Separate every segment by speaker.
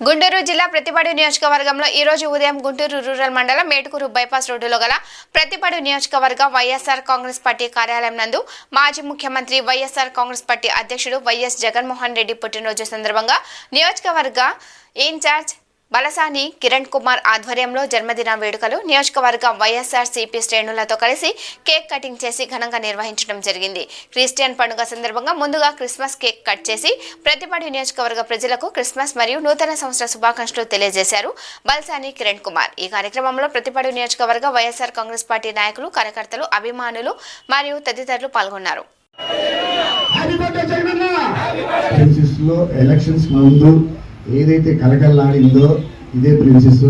Speaker 1: గుంటూరు జిల్లా ప్రతిపాడు నియోజకవర్గంలో ఈ రోజు ఉదయం గుంటూరు రూరల్ మండలం మేటుకూరు బైపాస్ రోడ్డులో గల ప్రతిపాడు నియోజకవర్గ వైఎస్ఆర్ కాంగ్రెస్ పార్టీ కార్యాలయం నందు మాజీ ముఖ్యమంత్రి వైఎస్ఆర్ కాంగ్రెస్ పార్టీ అధ్యక్షుడు వైఎస్ జగన్మోహన్ రెడ్డి పుట్టినరోజు సందర్భంగా నియోజకవర్గ ఇన్ఛార్జ్ బలసాని కిరణ్ కుమార్ ఆధ్వర్యంలో జన్మదిన వేడుకలు నియోజకవర్గ వైఎస్ఆర్ సిపి శ్రేణులతో కలిసి కేక్ కటింగ్ చేసి ఘనంగా నిర్వహించడం జరిగింది. క్రిస్టియన్ పండుగ సందర్భంగా ముందుగా క్రిస్మస్ కేక్ కట్ చేసి ప్రతిపాడు నియోజకవర్గ ప్రజలకు క్రిస్మస్ మరియు నూతన సంవత్సర శుభాకాంక్షలు తెలియజేశారు బల్సాని కిరణ్ కుమార్. ఈ కార్యక్రమంలో ప్రతిపాడు నియోజకవర్గ వైఎస్ఆర్ కాంగ్రెస్ పార్టీ నాయకులు కార్యకర్తలు అభిమానులు మరియు తదితరులు పాల్గొన్నారు.
Speaker 2: ఎలక్షన్స్ ముందు ఏదైతే కలకల్లాడిందో ఇదే ప్రిన్సెస్.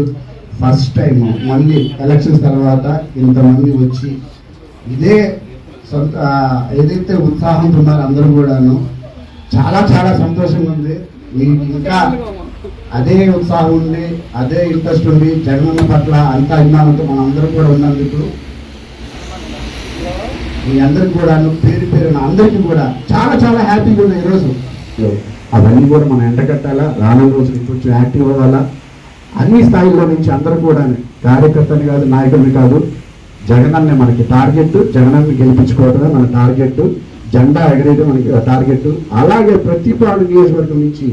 Speaker 2: ఫస్ట్ టైం మళ్ళీ ఎలక్షన్స్ తర్వాత ఇంతమంది వచ్చి ఇదే సొంత ఏదైతే ఉత్సాహంతో ఉన్నారో అందరూ కూడాను చాలా చాలా సంతోషంగా ఉంది. మీకు ఇంకా అదే ఉత్సాహం ఉంది అదే ఇంట్రెస్ట్ ఉంది జగన్ పట్ల అంత అభిమానంతో మనం అందరం కూడా ఉన్నందుకు మీ అందరికి కూడా పేరు పేరున అందరికీ కూడా చాలా చాలా హ్యాపీగా ఉంది ఈరోజు. అవన్నీ కూడా మనం ఎండగట్టాలా రానున్న రోజులు కొంచెం యాక్టివ్ అవ్వాలా? అన్ని స్థాయిలో నుంచి అందరూ కూడా కార్యకర్తని కాదు నాయకులు కాదు జగనన్నే మనకి టార్గెట్ జగనన్ని గెలిపించుకోవడమే మన టార్గెట్ జెండా ఎగరేయడం మనకి టార్గెట్ అలాగే ప్రతి పాడు నియోజకవర్గం నుంచి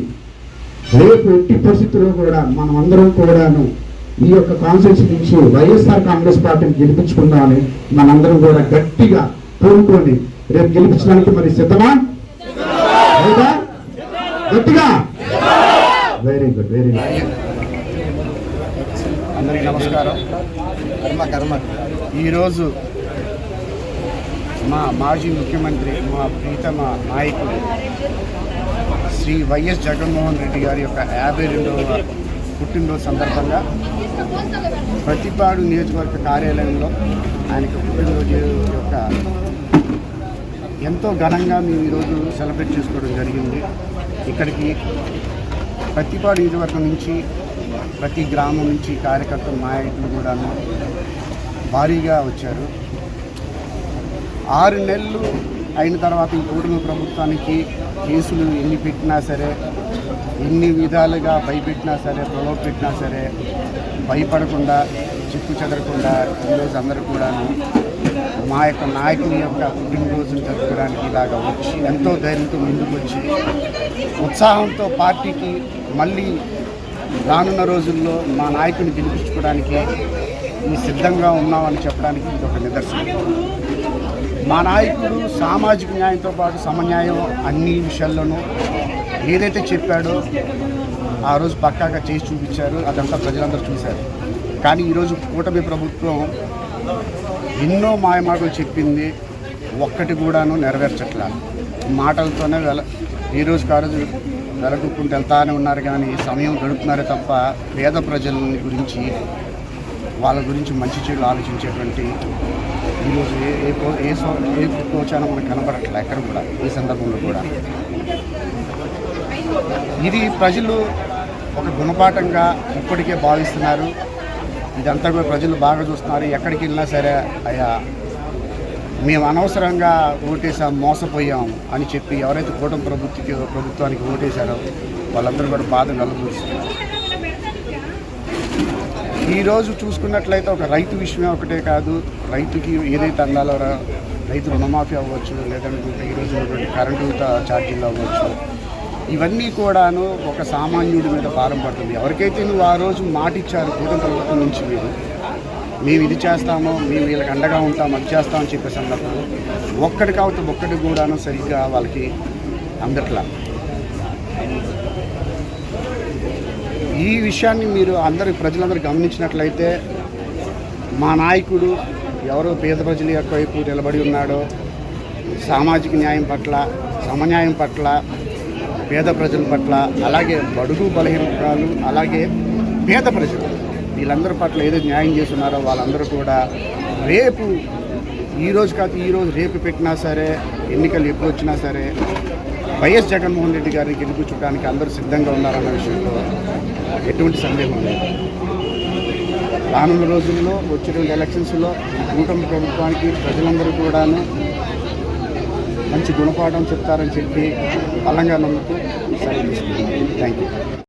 Speaker 2: రేపు ఎట్టి పరిస్థితుల్లో కూడా మనం అందరం కూడాను ఈ యొక్క కాన్స్టిట్యూన్సీ నుంచి వైఎస్ఆర్ కాంగ్రెస్ పార్టీని గెలిపించుకుందామని మనందరం కూడా గట్టిగా కోరుకొని రేపు గెలిపించడానికి మరి సిద్ధమా? లేదా? గట్టిగా. వెరీ గుడ్ వెరీ గుడ్
Speaker 3: అందరికీ నమస్కారం. కర్మ కర్మ. ఈరోజు మా మాజీ ముఖ్యమంత్రి మా ప్రీతమ నాయకుడు శ్రీ వైఎస్ జగన్మోహన్ రెడ్డి గారి యొక్క యాభై రెండవ పుట్టినరోజు సందర్భంగా ప్రతిపాడు నియోజకవర్గ కార్యాలయంలో ఆయనకు పుట్టినరోజు యొక్క ఎంతో ఘనంగా మేము ఈరోజు సెలబ్రేట్ చేసుకోవడం జరిగింది. ఇక్కడికి ప్రతిపాడు నియోజకవర్గం నుంచి ప్రతి గ్రామం నుంచి కార్యకర్తలు నాయకులు కూడాను భారీగా వచ్చారు. ఆరు నెలలు అయిన తర్వాత ఈ కూటమి ప్రభుత్వానికి కేసులు ఎన్ని పెట్టినా సరే ఎన్ని విధాలుగా భయపెట్టినా సరే ప్రలోభ పెట్టినా సరే భయపడకుండా చిక్కు చెదరకుండా ఈరోజు అందరూ కూడాను మా యొక్క నాయకుని యొక్క పుట్టినరోజును జరుపుకోవడానికి ఇలాగ వచ్చి ఎంతో ధైర్యంతో ముందుకు వచ్చి ఉత్సాహంతో పార్టీకి మళ్ళీ రానున్న రోజుల్లో మా నాయకుని గెలిపించుకోవడానికి ఈ సిద్ధంగా ఉన్నామని చెప్పడానికి ఇది ఒక నిదర్శనం. మా నాయకుడు సామాజిక న్యాయంతో పాటు సమన్యాయం అన్ని విషయాల్లోనూ ఏదైతే చెప్పాడో ఆ రోజు పక్కాగా చేసి చూపించారు అదంతా ప్రజలందరూ చూశారు. కానీ ఈరోజు కూటమి ప్రభుత్వం ఎన్నో మాయమాటలు చెప్పింది ఒక్కటి కూడాను నెరవేర్చట్లా. మాటలతోనే వెల ఈ రోజు కాదు వెలగుక్కుంటూ వెళ్తానే ఉన్నారు కానీ సమయం గడుపుతున్నారే తప్ప పేద ప్రజల గురించి వాళ్ళ గురించి మంచి చెడు ఆలోచించేటువంటి ఈరోజు ఏ ఏ ఏ సో ఏ ప్రోత్సాహం మనకు కనబడట్లేదు ఎక్కడ కూడా ఈ సందర్భంలో కూడా. ఇది ప్రజలు ఒక గుణపాఠంగా ఇప్పటికే భావిస్తున్నారు. ఇదంతా కూడా ప్రజలు బాగా చూస్తున్నారు. ఎక్కడికి వెళ్ళినా సరే అయ్యా మేము అనవసరంగా ఓటేసాం మోసపోయాం అని చెప్పి ఎవరైతే కూటమి ప్రభుత్వకి ప్రభుత్వానికి ఓటేశారో వాళ్ళందరూ కూడా బాధ కలుగుతున్నారు ఈరోజు చూసుకున్నట్లయితే ఒక రైతు విషయమే ఒకటే కాదు. రైతుకి ఏదైతే అందాలో రైతు రుణమాఫీ అవ్వచ్చు లేదంటే ఈరోజు కరెంటు ఛార్జీలు అవ్వచ్చు ఇవన్నీ కూడాను ఒక సామాన్యుడి మీద భారం పడుతుంది. ఎవరికైతే నువ్వు ఆ రోజు మాట ఇచ్చారు కూటమి ప్రభుత్వం నుంచి మీరు మేము ఇది చేస్తామో మేము వీళ్ళకి అండగా ఉంటాం అది చేస్తామని చెప్పేసి అన్నప్పుడు ఒక్కడి కాబట్టి ఒక్కటి కూడాను సరిగ్గా వాళ్ళకి అందట్లా. ఈ విషయాన్ని మీరు అందరి ప్రజలందరూ గమనించినట్లయితే మా నాయకుడు ఎవరో పేద ప్రజల యొక్క వైపు నిలబడి ఉన్నాడో సామాజిక న్యాయం పట్ల సమన్యాయం పట్ల పేద ప్రజల పట్ల అలాగే బడుగు బలహీనతలు అలాగే పేద ప్రజలు. వీళ్ళందరి పట్ల ఏదో న్యాయం చేస్తున్నారో వాళ్ళందరూ కూడా రేపు ఈ రోజు కాదు ఈ రోజు రేపు పెట్టినా సరే ఎన్నికలు ఎప్పుడు వచ్చినా సరే వైఎస్ జగన్మోహన్ రెడ్డి గారిని గెలిపించడానికి అందరూ సిద్ధంగా ఉన్నారన్న విషయంలో ఎటువంటి సందేహం లేదు. రానున్న రోజుల్లో వచ్చిన ఎలక్షన్స్లో కూటమి ప్రభుత్వానికి ప్రజలందరూ కూడాను మంచి గుణపాఠం చెప్తారని చెప్పి బలంగా నమ్ముతూ థ్యాంక్ యూ